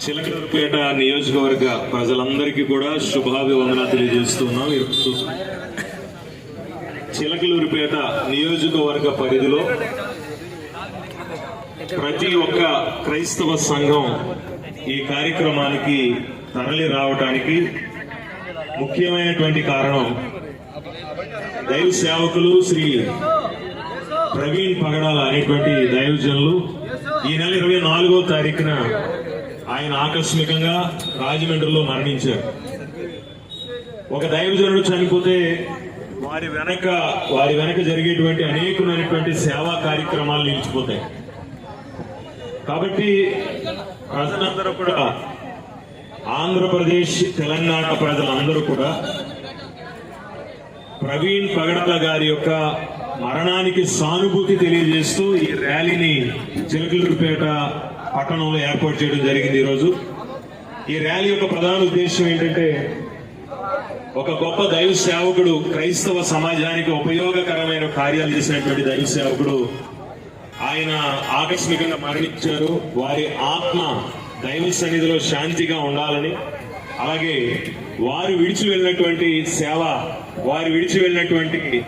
చిలకలూరుపేట నియోజకవర్గ ప్రజలందరికీ కూడా శుభాభివందన తెలియజేస్తున్నాం. చిలకలూరుపేట నియోజకవర్గ పరిధిలో ప్రతి ఒక్క క్రైస్తవ సంఘం ఈ కార్యక్రమానికి తరలి రావటానికి ముఖ్యమైనటువంటి కారణం దైవ సేవకులు శ్రీ ప్రవీణ్ పగడాల అనేటువంటి దైవజనులు ఈ నెల ఇరవై నాలుగో తారీఖున ఆయన ఆకస్మికంగా రాజమండ్రిలో మరణించారు. ఒక దైవజనుడు చనిపోతే వారి వెనక వారి వెనక జరిగేటువంటి అనేకమైనటువంటి సేవా కార్యక్రమాలు నిలిచిపోతాయి. కాబట్టి ప్రజలందరూ కూడా ఆంధ్రప్రదేశ్ తెలంగాణ ప్రజలందరూ కూడా ప్రవీణ్ పగడల గారి యొక్క మరణానికి సానుభూతి తెలియజేస్తూ ఈ ర్యాలీని చిలకలూరుపేట పట్టణంలో ఏర్పాటు చేయడం జరిగింది ఈరోజు. ఈ ర్యాలీ యొక్క ప్రధాన ఉద్దేశం ఏంటంటే ఒక గొప్ప దైవ సేవకుడు క్రైస్తవ సమాజానికి ఉపయోగకరమైన కార్యాలు చేసినటువంటి దైవ సేవకుడు ఆయన ఆకస్మికంగా మరణించారు. వారి ఆత్మ దైవ సన్నిధిలో శాంతిగా ఉండాలని అలాగే వారు విడిచి వెళ్ళినటువంటి సేవ వారు విడిచి వెళ్ళినటువంటి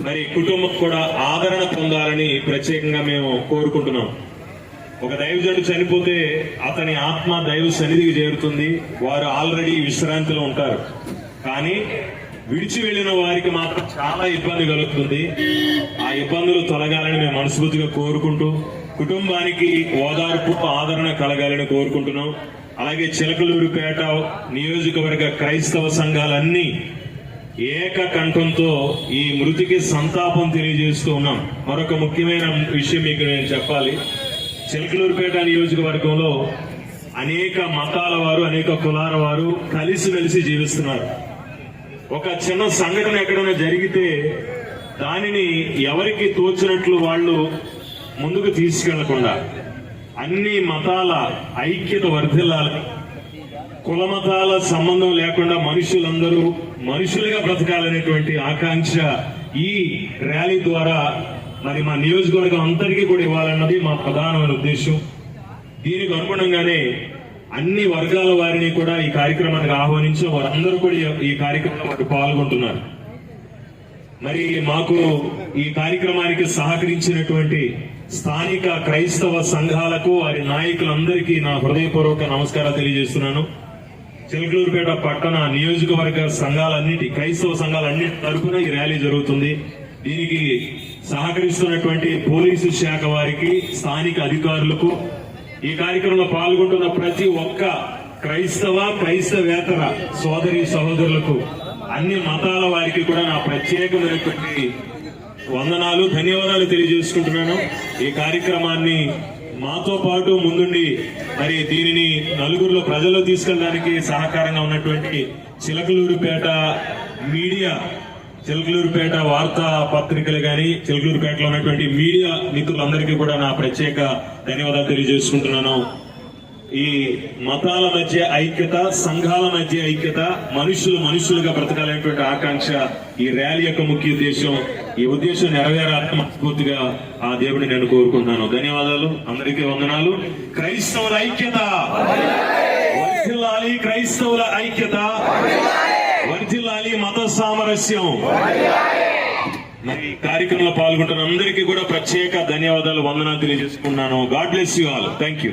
మరి కుటుంబం కూడా ఆదరణ పొందాలని ప్రత్యేకంగా మేము కోరుకుంటున్నాం. ఒక దైవజనుడు చనిపోతే అతని ఆత్మ దైవ సన్నిధికి చేరుతుంది. వారు ఆల్రెడీ విశ్రాంతిలో ఉంటారు. కానీ విడిచి వెళ్ళిన వారికి మాత్రం చాలా ఇబ్బంది కలుగుతుంది. ఆ ఇబ్బందులు తొలగాలని మేము మనస్ఫూర్తిగా కోరుకుంటూ కుటుంబానికి ఓదార్పు ఆదరణ కలగాలని కోరుకుంటున్నాం. అలాగే చిలకలూరుపేట నియోజకవర్గ క్రైస్తవ సంఘాలన్నీ ఏక కంఠంతో ఈ మృతికి సంతాపం తెలియజేస్తూ ఉన్నాం. మరొక ముఖ్యమైన విషయం మీకు నేను చెప్పాలి. చిలకలూరుపేట నియోజకవర్గంలో అనేక మతాల వారు అనేక కులాల వారు కలిసిమెలిసి జీవిస్తున్నారు. ఒక చిన్న సంఘటన ఎక్కడైనా జరిగితే దానిని ఎవరికి తోచినట్లు వాళ్ళు ముందుకు తీసుకెళ్ళకుండా అన్ని మతాల ఐక్యత వర్ధిల్లాలి. కుల మతాల సంబంధం లేకుండా మనుషులందరూ మనుషులుగా బ్రతకాలనేటువంటి ఆకాంక్ష ఈ ర్యాలీ ద్వారా మరి మా నియోజకవర్గం అంతటికీ కూడా ఇవ్వాలన్నది మా ప్రధానమైన ఉద్దేశం. దీనికి అనుగుణంగానే అన్ని వర్గాల వారిని కూడా ఈ కార్యక్రమానికి ఆహ్వానించి వారందరూ కూడా ఈ- ఈ కార్యక్రమంలో పాల్గొంటున్నారు. మరి మాకు ఈ కార్యక్రమానికి సహకరించినటువంటి స్థానిక క్రైస్తవ సంఘాలకు వారి నాయకులందరికీ నా హృదయపూర్వక నమస్కారాలు తెలియజేస్తున్నాను. చిలకలూరుపేట పట్టణ నియోజకవర్గ సంఘాలన్నిటి క్రైస్తవ సంఘాలన్నిటి తరఫున ఈ ర్యాలీ జరుగుతుంది. దీనికి సహకరిస్తున్నటువంటి పోలీసు శాఖ వారికి స్థానిక అధికారులకు ఈ కార్యక్రమంలో పాల్గొంటున్న ప్రతి ఒక్క క్రైస్తవ క్రైస్తవేతర సోదరి సహోదరులకు అన్ని మతాల వారికి కూడా నా ప్రత్యేకమైనటువంటి వందనాలు ధన్యవాదాలు తెలియజేసుకుంటున్నాను. ఈ కార్యక్రమాన్ని మాతో పాటు ముందుండి మరి దీనిని నలుగురిలో ప్రజల్లో తీసుకెళ్ళడానికి సహకారంగా ఉన్నటువంటి చిలకలూరుపేట మీడియా చిలకలూరుపేట వార్తా పత్రికలు కానీ చిలకలూరుపేటలో ఉన్నటువంటి మీడియా మిత్రులందరికీ కూడా నా ప్రత్యేక ధన్యవాదాలు తెలియజేసుకుంటున్నాను. ఈ మతాల మధ్య ఐక్యత సంఘాల మధ్య ఐక్యత మనుషులు మనుషులుగా బ్రతకాలనేటువంటి ఆకాంక్ష ఈ ర్యాలీ యొక్క ముఖ్య ఉద్దేశం. ఈ ఉద్దేశం నెరవేరాలని ఆ దేవుడిని నేను కోరుకుంటున్నాను. ధన్యవాదాలు. అందరికీ వందనాలు. క్రైస్తవుల ఐక్యత. వర్ధిల్లాలి క్రైస్తవుల ఐక్యత. వర్ధిల్లాలి మత సామరస్యం. ఈ కార్యక్రమంలో పాల్గొంటున్న అందరికీ కూడా ప్రత్యేక ధన్యవాదాలు వందనాలు తెలియజేసుకున్నాను God bless you all. Thank you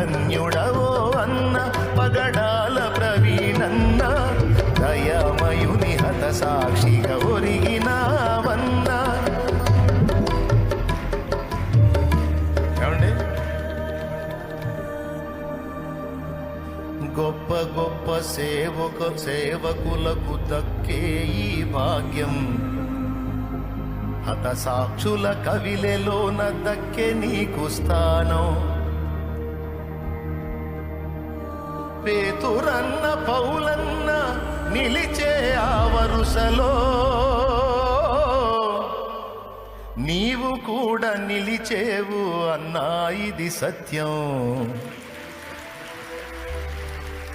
ధన్యుడవో అన్న పగడాల ప్రవీణన్న దయమయుని హత సాక్షిగా ఒరిగినావన్న గొప్ప గొప్ప సేవక సేవకులకు దక్కే ఈ భాగ్యం. హతసాక్షుల కవిలెలోన దక్కే నీకు స్థానం. పేతురన్న పౌలన్న నిలిచే ఆ వరుసలో. నీవు కూడా నిలిచేవు అన్నా ఇది సత్యం.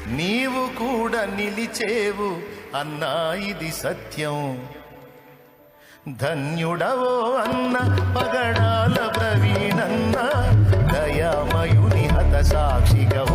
నీవు కూడా నిలిచేవు అన్నా ఇది సత్యం. ధన్యుడవో అన్న పగడాల ప్రవీణన్న దయామయుని హత సాక్షిగవో